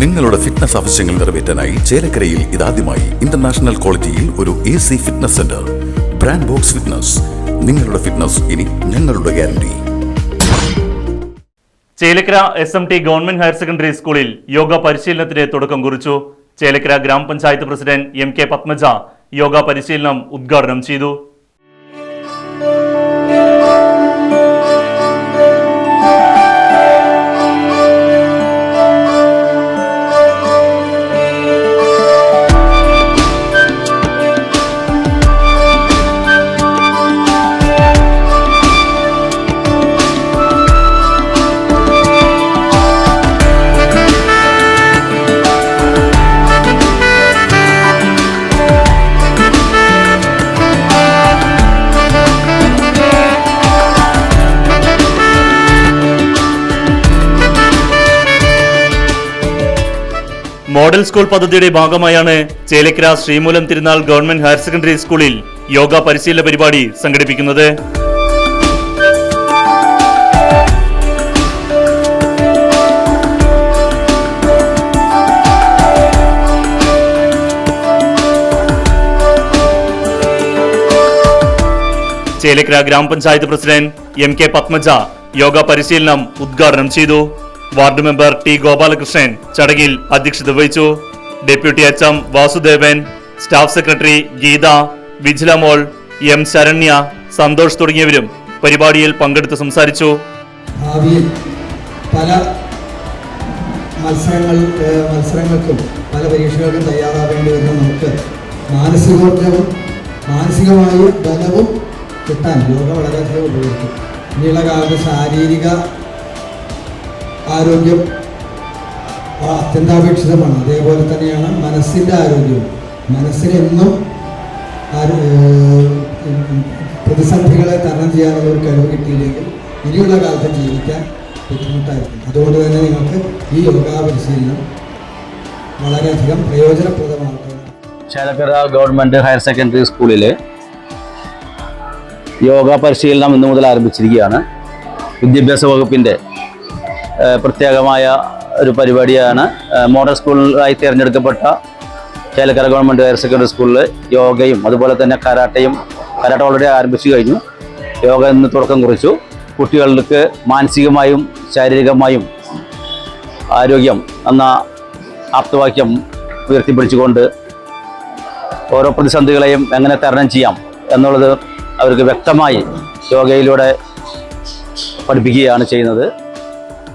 നിങ്ങളുടെ ഫിറ്റ്നസ് ആവശ്യങ്ങൾ നിറവേറ്റാനായി ചേലക്കരയിൽ ഇതാദ്യമായി ഇന്റർനാഷണൽ ക്വാളിറ്റിയിൽ ഒരു A C fitness centre brand box fitness നിങ്ങളുടെ ഫിറ്റ്നസ് ഇനി ഞങ്ങളുടെ guarantee Chelakkara S M T government higher secondary സ്കൂളിൽ യോഗ പരിശീലനത്തിന് തുടക്കം കുറിച്ചു. Chelakkara grama panchayat president M K Padmaja yoga പരിശീലനം ഉദ്ഘാടനം ചെയ്തു. മോഡൽ സ്കൂൾ പദ്ധതിയുടെ ഭാഗമായാണ് Chelakkara Sreemoolam Thirunal government higher secondary സ്കൂളിൽ യോഗ പരിശീലന പരിപാടി സംഘടിപ്പിക്കുന്നത്. Chelakkara grama panchayat president M K Padmaja yoga പരിശീലനം ഉദ്ഘാടനം ചെയ്തു. വാർഡ് മെമ്പർ ടി ഗോപാലകൃഷ്ണൻ ചടങ്ങിൽ അധ്യക്ഷത വഹിച്ചു. Deputy H M Vasudevan staff secretary Geetha Vijilamol M Saranya Santhosh തുടങ്ങിയവരും പരിപാടിയിൽ പങ്കെടുത്ത് സംസാരിച്ചു. ഭാവിയിൽ പല മത്സരങ്ങൾ മത്സരങ്ങൾക്കും പല പരീക്ഷകൾക്കും തയ്യാറാവേണ്ടി വരുന്ന നമുക്ക് മാനസികോർജവും മാനസികമായ ബലവും കിട്ടാൻ യോഗ വളരെയധികം ഉപയോഗിക്കും. ഇനിയുള്ള കാലത്ത് ശാരീരിക ആരോഗ്യം അത്യന്താപേക്ഷിതമാണ്. അതേപോലെ തന്നെയാണ് മനസ്സിന്റെ ആരോഗ്യവും. മനസ്സിനെന്നും പ്രതിസന്ധികളെ തരണം ചെയ്യാനുള്ള ഒരു കഴിവ് കിട്ടിയില്ലെങ്കിൽ ഇനിയുള്ള കാലത്ത് ജീവിക്കാൻ ബുദ്ധിമുട്ടായിരിക്കും. അതുകൊണ്ട് തന്നെ നിങ്ങൾക്ക് ഈ യോഗാ പരിശീലനം വളരെയധികം പ്രയോജനപ്രദമാകട്ടെ. ചേലക്കര ഗവൺമെന്റ് ഹയർ സെക്കൻഡറി സ്കൂളിൽ യോഗ പരിശീലനം ഇന്നു മുതൽ ആരംഭിച്ചിരിക്കുകയാണ്. വിദ്യാഭ്യാസ വകുപ്പിന്റെ പ്രത്യേകമായ ഒരു പരിപാടിയാണ്. മോഡൽ സ്കൂളായി തിരഞ്ഞെടുക്കപ്പെട്ട ചേലക്കര ഗവൺമെന്റ് ഹയർ സെക്കൻഡറി സ്കൂളിൽ യോഗയും അതുപോലെ തന്നെ കരാട്ടയും കരാട്ട ഓൾറെഡി ആരംഭിച്ചു കഴിഞ്ഞു. യോഗ ഇന്ന് തുടക്കം കുറിച്ചു. കുട്ടികൾക്ക് മാനസികമായും ശാരീരികമായും ആരോഗ്യം എന്ന ആപ്തവാക്യം ഉയർത്തിപ്പിടിച്ചുകൊണ്ട് ഓരോ പ്രതിസന്ധികളെയും എങ്ങനെ തരണം ചെയ്യാം എന്നുള്ളത് അവർക്ക് വ്യക്തമായി യോഗയിലൂടെ പഠിപ്പിക്കുകയാണ് ചെയ്യുന്നത്.